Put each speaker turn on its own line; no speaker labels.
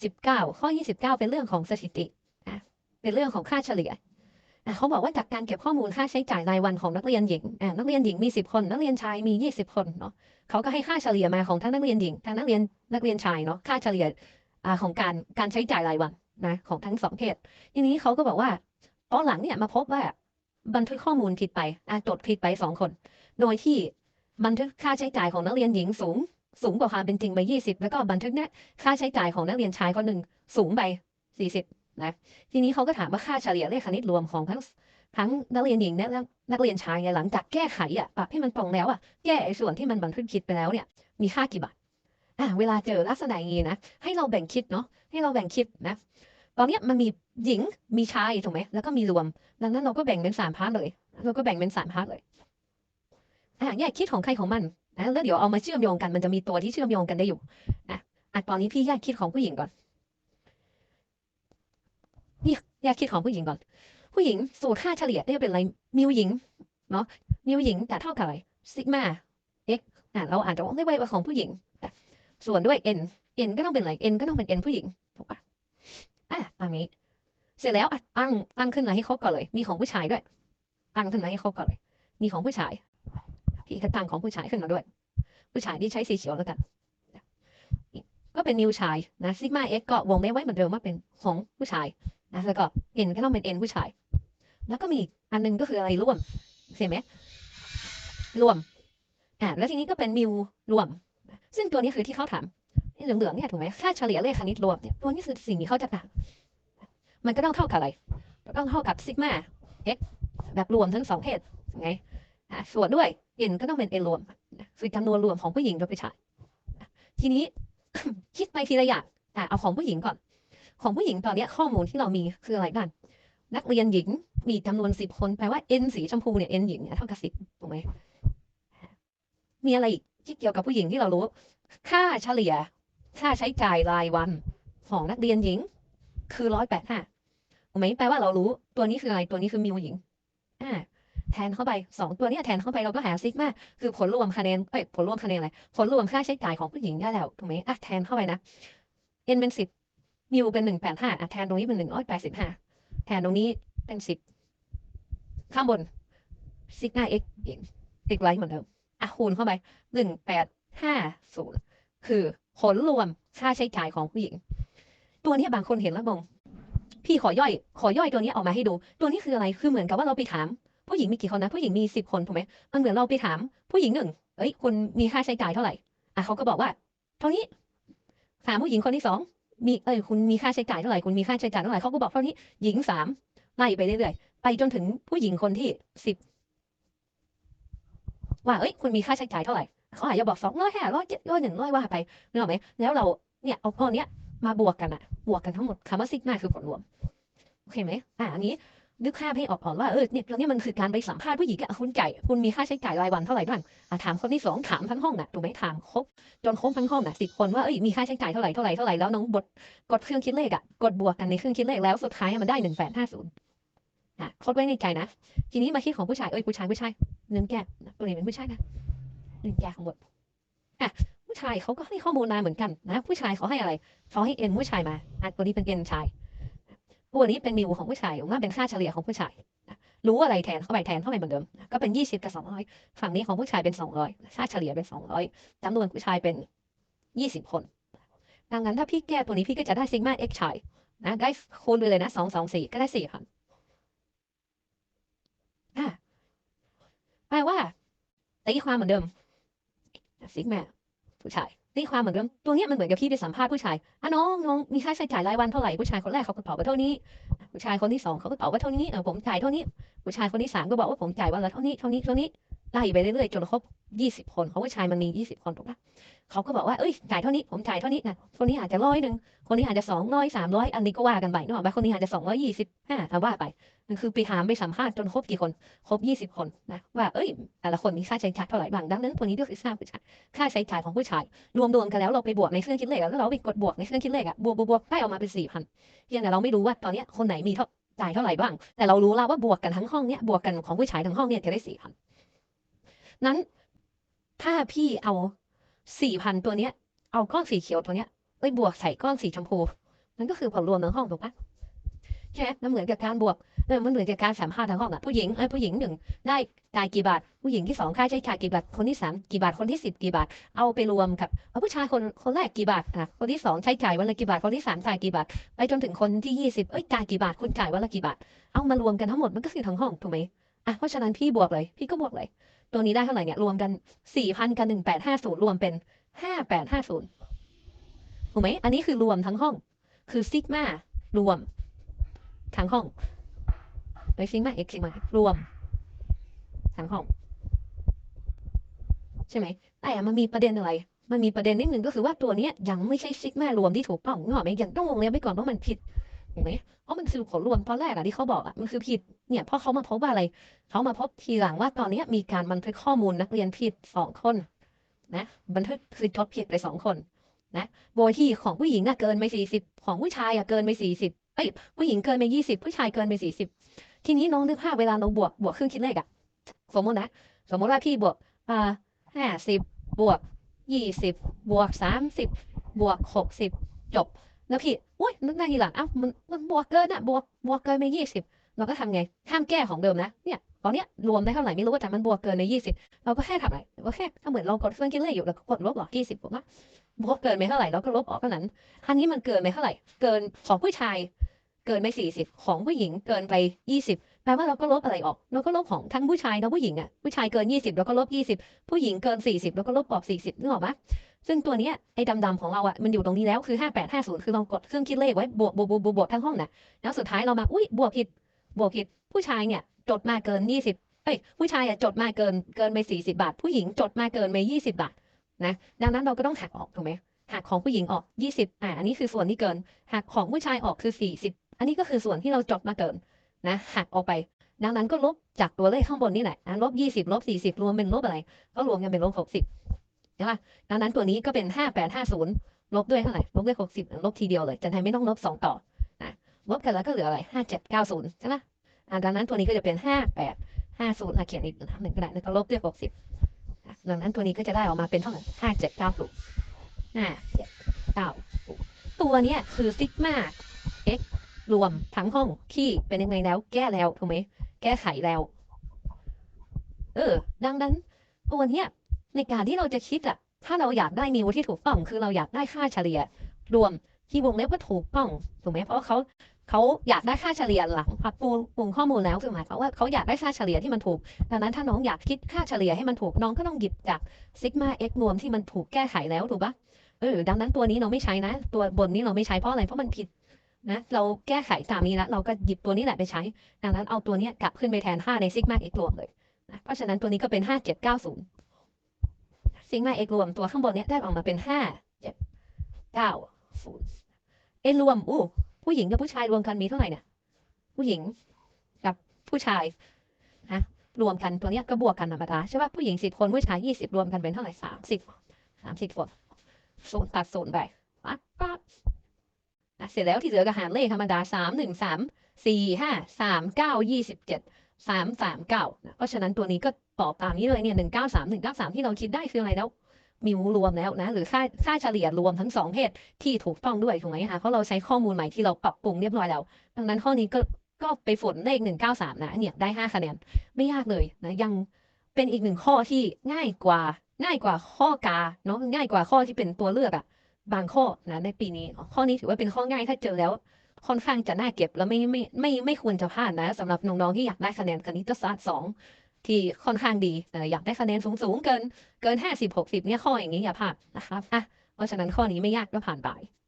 19 ข้อ 29 เป็นเรื่องของสถิติอะเป็นเรื่องของค่าเฉลี่ยอะเขาบอกว่าจากการเก็บข้อมูลค่าใช้จ่ายรายวันของนักเรียนหญิงอะนักเรียนหญิงมี 10 คน นักเรียนชายมี 20 คนเนาะเขาก็ให้ค่าเฉลี่ยมาของทั้งนักเรียนหญิง ทั้งนักเรียนนักเรียนชายเนาะ ค่าเฉลี่ยอของการการใช้จ่ายรายวันนะของทั้งสองเพศ ทีนี้เขาก็บอกว่าตอนหลังเนี่ยมาพบว่าบันทึกข้อมูลผิดไปอจดผิดไปสองคน โดยที่บันทึกค่าใช้จ่ายของนักเรียนหญิงสูง สูงกว่าความเป็นจริงไป 20 แล้วก็บันทึกเนี่ยค่าใช้จ่ายของนักเรียนชายคนหนึ่งสูงไป 40 นะ ทีนี้เขาก็ถามว่าค่าเฉลี่ยเลขคณิตรวมของทั้งทั้งนักเรียนหญิงและนักเรียนชายหลังจากแก้ไขอะปรับให้มันตรงแล้วอะแก้ไอ้ส่วนที่มันบันทึกผิดไปแล้วเนี่ยมีค่ากี่บาทอะเวลาเจอลักษณะอย่างนี้นะให้เราแบ่งคิดเนาะให้เราแบ่งคิดนะตอนนี้มันมีหญิงมีชายถูกไหมแล้วก็มีรวม ดังนั้นเราก็แบ่งเป็นสามพาร์ทเลย เราก็แบ่งเป็นสามพาร์ทเลยอะแยกคิดของใครของมัน นะแล้วเดี๋ยวเอามาเชื่อมโยงกันมันจะมีตัวที่เชื่อมโยงกันได้อยู่นะอะตอนนี้พี่แยกคิดของผู้หญิงก่อนนี่แยกคิดของผู้หญิงก่อน ผู้หญิงสูตรค่าเฉลี่ยได้เป็นอะไรมิวหญิงเนาะมิวหญิงจะเท่ากับอะไรซิกมา x อะเราอาจจะได้ไว้ว่าของผู้หญิงส่วนด้วย n n ก็ต้องเป็นอะไร n ก็ต้องเป็น n ผู้หญิงถูกปะอะอันนี้ เสร็จแล้วอะตั้งตั้งขึ้นมาให้ครบก่อนเลย มีของผู้ชายด้วย ตั้งขึ้นมาให้ครบก่อนเลย มีของผู้ชาย พี่ก็ตั้งของผู้ชายขึ้นมาด้วย ผู้ชายที่ใช้สีเขียวแล้วกัน ก็เป็นนิวชายนะซิกมาเอ็กก็วงเล็บไว้เหมือนเดิมว่าเป็นของผู้ชายนะแล้วก็เอ็นก็ต้องเป็นเอ็นผู้ชาย แล้วก็มีอันหนึงก็คืออะไรร่วมเห็นไหมรวมอ่าแล้วทีนี้ก็เป็นมิวรวม ซึ่งตัวนี้คือที่เขาถามเหลืองๆเนี่ยถูกไหมค่าเฉลี่ยเลขคณิตรวมเนี่ยตัวนี้คือสิ่งที่เขาจะถามมันก็ต้องเท่ากับอะไรต้องเท่ากับซิกมาเอ็กแบบรวมทั้งสองเพศไงส่วนด้วย n ก็ต้องเป็น n รวมคือจำนวนรวมของผู้หญิงกับผู้ชายทีนี้คิดไปทีละอย่างอ่เอาของผู้หญิงก่อน ของผู้หญิงตอนนี้ข้อมูลที่เรามีคืออะไรกัน นักเรียนหญิงมีจำนวนสิบคนแปลว่า n สีชมพูเนี่ย n หญิงเนี่ยเท่ากับสิบถูกไหมมีอะไรอีกที่เกี่ยวกับผู้หญิงที่เรารู้ ค่าเฉลี่ย ค่าใช้จ่ายรายวันของนักเรียนหญิง คือร้อยแปดห้าถูกไหมแปลว่าเรารู้ ตัวนี้คืออะไร ตัวนี้คือมิวหญิง แทนเข้าไปสองตัวนี้แทนเข้าไปเราก็หาซิกมาคือผลรวมคะแนนเอ้ยผลรวมคะแนนอะไรผลรวมค่าใช้จ่ายของผู้หญิงได้แล้วถูกไหมอะแทนเข้าไปนะ n เป็นสิบมิวเป็นหนึ่งแปดห้าอะแทนตรงนี้เป็นหนึ่งร้อยแปดสิบห้าแทนตรงนี้เป็นสิบข้างบนซิกมา x เองติดไว้เหมือนเดิมอะคูณเข้าไปหนึ่งแปดห้าศูนย์คือผลรวมค่าใช้จ่ายของผู้หญิง ตัวนี้บางคนเห็นแล้วงงพี่ขอย่อย ขอย่อยตัวนี้ออกมาให้ดู ตัวนี้คืออะไร คือเหมือนกับว่าเราไปถาม ผู้หญิงมีกี่คนนะ ผู้หญิงมีสิบคนถูกไหมมันเหมือนเราไปถาม ผู้หญิงหนึ่งเอ้ยคุณมีค่าใช้จ่ายเท่าไหร่อะเขาก็บอกว่าเท่านี้ถามผู้หญิงคนที่สองมีเอ้ยคุณมีค่าใช้จ่ายเท่าไหร่คุณมีค่าใช้จ่ายเท่าไหร่เขาก็บอกเท่านี้หญิงสามไล่ไปเรื่อยๆไปจนถึงผู้หญิงคนที่สิบว่าเอ้ยคุณมีค่าใช้จ่ายเท่าไหร่เขาอาจจะบอกสองร้อยห้าร้อยเจ็ดร้อยหนึ่งร้อยว่าไปนึกออกไหมแล้วเราเนี่ยเอาข้อเนี้ยมาบวกกันอะบวกกันทั้งหมดคำว่าซิกมาคือผลรวมโอเคไหมอะอันนี้ นึกภาพให้ออกก่อนว่าเออเนี่ยตรงนี้มันคือการไปสัมภาษณ์ผู้หญิงอะคุณจ่ายคุณมีค่าใช้จ่ายรายวันเท่าไหร่บ้างอะถามคนที่สองถามทั้งห้องน่ะถูกไหมถามครบจนครบทั้งห้องน่ะสิบคนว่าเอ้ยมีค่าใช้จ่ายเท่าไหร่เท่าไหร่เท่าไหร่แล้วน้องบดกดเครื่องคิดเลขอะกดบวกกันในเครื่องคิดเลขแล้วสุดท้ายมันได้หนึ่งแปดห้าศูนย์อะคดไว้ในใจนะ ทีนี้มาคิดของผู้ชายเอ้ยผู้ชายผู้ชายหนึ่งแก้นะตัวนี้เป็นผู้ชายนะหนึ่งแก้ของบทอะผู้ชายเขาก็ให้ข้อมูลมาเหมือนกันนะ ผู้ชายเขาให้อะไรเขาให้เอ็นผู้ชายมาอะตัวนี้เป็นเอ็นชาย ตัวนี้เป็นมิวของผู้ชายว่าเป็นค่าเฉลี่ยของผู้ชายรู้อะไรแทนเข้าไปแทนเข้าไปเหมือนเดิมก็เป็นยี่สิบกับสองร้อยฝั่งนี้ของผู้ชายเป็นสองร้อยค่าเฉลี่ยเป็นสองร้อยจำนวนผู้ชายเป็นยี่สิบคน ดังนั้นถ้าพี่แก้ตัวนี้พี่ก็จะได้ซิกมาเอ็กชายนะได้คูณไปเลยนะสองสองสี่ก็ได้สี่พันอะแปลว่าตีความเหมือนเดิมซิกมาผู้ชาย ตีความเหมือนเดิมตัวเนี้ยมันเหมือนกับพี่ไปสัมภาษณ์ผู้ชายอะน้องน้องมีค่าใช้จ่ายรายวันเท่าไหร่ผู้ชายคนแรกเขาก็ตอบว่าเท่านี้ผู้ชายคนที่สองเขาก็ตอบว่าเท่านี้เออผมจ่ายเท่านี้ผู้ชายคนที่สามก็บอกว่าผมจ่ายวันละเท่านี้เท่านี้เท่านี้ ไล่ไปเรื่อยๆจนครบยี่สิบคนของผู้ชายมันมียี่สิบคนถูกปะเขาก็บอกว่าเอ้ยจ่ายเท่านี้ผมจ่ายเท่านี้นะคนนี้อาจจะร้อยหนึ่งคนนี้อาจจะสองร้อยสามร้อยอันนี้ก็ว่ากันไปนึกออกปะคนนี้อาจจะสองร้อยยี่สิบห้าเอาว่าไปคือไปถามไปสัมภาษณ์จนครบกี่คนครบยี่สิบคนนะว่าเอ้ยแต่ละคนมีค่าใช้จ่ายเท่าไหร่บ้างดังนั้นตัวนี้ก็คือค่าผู้ชายค่าใช้จ่ายของผู้ชาย รวมรวมกันแล้วเราไปบวกในเครื่องคิดเลขแล้วเราไปกดบวกในเครื่องคิดเลขอะบวกบวกบวกได้ออกมาเป็นสี่พันเพียงแต่เราไม่รู้ว่าตอนนี้คนไหนมีเท่าจ่ายเท่าไหร่บ้าง แต่เรารู้แล้วว่าบวกกันทั้งห้องเนี้ยบวกกันของผู้ชายทั้งห้องเนี่ยจะได้สี่พัน นั้น ถ้าพี่เอาสี่พันตัวเนี้ย เอาก้อนสีเขียวตัวเนี้ยไปบวกใส่ก้อนสีชมพูนั่นก็คือผลรวมทั้งห้องถูกปะใช่ไหมมันเหมือนกับการบวกเออมันเหมือนกับการสัมภาทั้งห้องอะผู้หญิงเอ้ผู้หญิงหนึ่งได้จ่ายกี่บาท ผู้หญิงที่สองค่าใช้จ่ายกี่บาท คนที่สามกี่บาท คนที่สิบกี่บาท เอาไปรวมกับเอาผู้ชายคนคนแรกกี่บาทอะคนที่สองใช้จ่ายวันละกี่บาท คนที่สามจ่ายกี่บาท ไปจนถึงคนที่ยี่สิบเอ้ยจ่ายกี่บาท คุณจ่ายวันละกี่บาท เอามารวมกันทั้งหมดมันก็คือทั้งห้องถูกไหมอะเพราะฉะนั้นพี่บวกเลย พี่ก็บวกเลย ตัวนี้ได้เท่าไหร่เนี่ยรวมกันสี่พันกับหนึ่งแปดห้าศูนย์รวมเป็นห้าแปดห้าศูนย์ถูกไหมอันนี้คือรวมทั้งห้อง คือซิกมารวม ทั้งห้องไอ้ซิกมาเอ็กซิกมารวม ทั้งห้อง ใช่ไหมแต่อะมันมีประเด็นอะไร มันมีประเด็นนิดนึงก็คือว่าตัวเนี้ยยังไม่ใช่ซิกมารวมที่ถูกต้องนึกออไหมยังต้องวงเล็บไว้ก่อนว่ามันผิด ถูกไหมเพราะมันคือผลรวมตอนแรกอะที่เขาบอกอะมันคือผิดเนี่ยเพราะเขามาพบว่าอะไรเขามาพบทีหลังว่าตอนนี้มีการบันทึกข้อมูลนักเรียนผิดสองคนนะบันทึกคือจดผิดไปสองคนนะโดยที่ของผู้หญิงอะเกินไปสี่สิบของผู้ชายอะเกินไปสี่สิบเอ้ยผู้หญิงเกินไปยี่สิบผู้ชายเกินไปสี่สิบทีนี้น้องนึกภาพเวลาเราบวกบวกเครื่องคิดเลขอะสมมตินะสมมติว่าพี่บวกอ่าห้าสิบบวกยี่สิบบวกสามสิบบวกหกสิบจบ แล้วพี่โอ้ยนึกได้ทีหลังเอ้ามันมันบวกเกินอะบวกบวกเกินไปยี่สิบเราก็ทำไงห้ามแก้ของเดิมนะเนี่ยตอนเนี้ยรวมได้เท่าไหร่ไม่รู้แต่มันบวกเกินในยี่สิบเราก็แค่ทำอะไรก็แค่ถ้าเหมือนเรากดเครื่องคิดเลขอยู่เราก็กดลบออกยี่สิบผมว่าบวกเกินไปเท่าไหร่เราก็ลบออกเท่านั้นอันนี้มันเกินไปเท่าไหร่ เกินของผู้ชาย เกินไปสี่สิบของผู้หญิงเกินไปยี่สิบแปลว่าเราก็ลบอะไรออก เราก็ลบของทั้งผู้ชายและผู้หญิงอะผู้ชายเกินยี่สิบเราก็ลบยี่สิบผู้หญิงเกินสี่สิบเราก็ลบออกสี่สิบนึกออกปะ ซึ่งตัวเนี้ยไอ้ดำๆของเราอะมันอยู่ตรงนี้แล้วคือห้าแปดห้าศูนย์คือลองกดเครื่องคิดเลขไว้บวกบวกบวกบวกบวกทั้งห้องนะแล้วสุดท้ายเรามาอุ้ยบวกผิดบวกผิด ผู้ชายเนี่ยจดมาเกินยี่สิบเอ้ยผู้ชายอะจดมาเกินเกินไปสี่สิบาท ผู้หญิงจดมาเกินไปยี่สิบาทนะดังนั้นเราก็ต้องหักออกถูกไหมหักของผู้หญิงออกยี่สิบอ่าอันนี้คือส่วนที่เกินหักของผู้ชายออกคือสี่สิบอันนี้ก็คือส่วนที่เราจดมาเกินนะหักออกไปดังนั้นก็ลบจากตัวเลขข้างบนนี่แหละนะลบ 20ลบ40 รวมเป็นลบอะไร ก็รวมกันเป็นลบ 60 นะคะดังนั้นตัวนี้ก็เป็น 5850 ลบด้วยเท่าไหร่ ลบด้วย 60 ลบทีเดียวเลยจันทร์ไม่ต้องลบ 2 ต่อนะลบกันแล้วก็เหลืออะไร 5790 ใช่ไหมดังนั้นตัวนี้ก็จะเป็น 5850อะเขียนอีกหนึ่งก็ได้แล้วก็ลบด้วย 60 ดังนั้นตัวนี้ก็จะได้ออกมาเป็นเท่าไหร่ 5790 5790 ตัวนี้คือซิกมาเ x รวมทั้งห้องที่เป็นยังไงแล้ว แก้แล้วถูกไหมแก้ไขแล้ว เออ ดังนั้นตัวเนี้ย ในการที่เราจะคิดอะถ้าเราอยากได้นิวที่ถูกต้องคือเราอยากได้ค่าเฉลี่ย รวมที่วงเล็บว่าถูกต้องถูกไหมเพราะเขาเขาอยากได้ค่าเฉลี่ยหลังปรับปรุงปรุงข้อมูลแล้วคือหมายความว่าเขาอยากได้ค่าเฉลี่ยที่มันถูก ดังนั้นถ้าน้องอยากคิดค่าเฉลี่ยให้มันถูกน้องก็ต้องหยิบจากซิกมา x รวมที่มันถูกแก้ไขแล้วถูกปะเออดังนั้นตัวนี้เราไม่ใช้นะ ตัวบนนี้เราไม่ใช้เพราะอะไรเพราะมันผิดนะเราแก้ไขตามนี้แล้วเราก็หยิบตัวนี้แหละไปใช้ ดังนั้นเอาตัวนี้กลับขึ้นไปแทน 5 ในซิกมา x รวมเลยนะเพราะฉะนั้นตัวนี้ก็เป็น 5790 ซิกมา x รวมตัวข้างบนเนี้ยได้ออกมาเป็น5790 n รวมอู้ผู้หญิงกับผู้ชายรวมกันมีเท่าไหร่เนี่ยผู้หญิงกับผู้ชายนะรวมกันตัวเนี้ยก็บวกกันธรรมดาใช่ป่ะผู้หญิงสิบคนผู้ชายยี่สิบรวมกันเป็นเท่าไหร่สามสิบสามสิบคนศูนย์ตัดศูนย์ไปปั๊บปั๊บอะเสร็จแล้วที่เหลือก็หารเลขธรรมดาสามหนึ่งสามสี่ห้าสามเก้ายี่สิบเจ็ดสามสามเก้าเพราะฉะนั้นตัวนี้ก็ ตอบตามนี้เลยเนี่ยหนึ่งเก้าสามหนึ่งเก้าสามที่เราคิดได้คืออะไรแล้ว มิวรวมแล้วนะ หรือค่าค่าเฉลี่ยรวมทั้งสองเพศที่ถูกต้องด้วยถูกไหมคะเพราะเราใช้ข้อมูลใหม่ที่เราปรับปรุงเรียบร้อยแล้วดังนั้นข้อนี้ก็ก็ไปฝนเลขหนึ่งเก้าสามนะเนี่ยได้ห้าคะแนนไม่ยากเลยนะยังเป็นอีกหนึ่งข้อที่ง่ายกว่าง่ายกว่าข้อกาเนาะง่ายกว่าข้อที่เป็นตัวเลือกอะบางข้อนะในปีนี้ ข้อนี้ถือว่าเป็นข้อง่ายถ้าเจอแล้วค่อนข้างจะน่าเก็บแล้วไม่ไม่ไม่ไม่ควรจะพลาดนะสำหรับน้องๆที่อยากได้คะแนนคณิตศาสตร์สอง ที่ค่อนข้างดีเอ่ออยากได้คะแนนสูงๆเกินเกินห้าสิบหกสิบเนี่ยข้ออย่างนี้อย่าพลาดนะครับอะเพราะฉะนั้นข้อนี้ไม่ยากก็ผ่านไป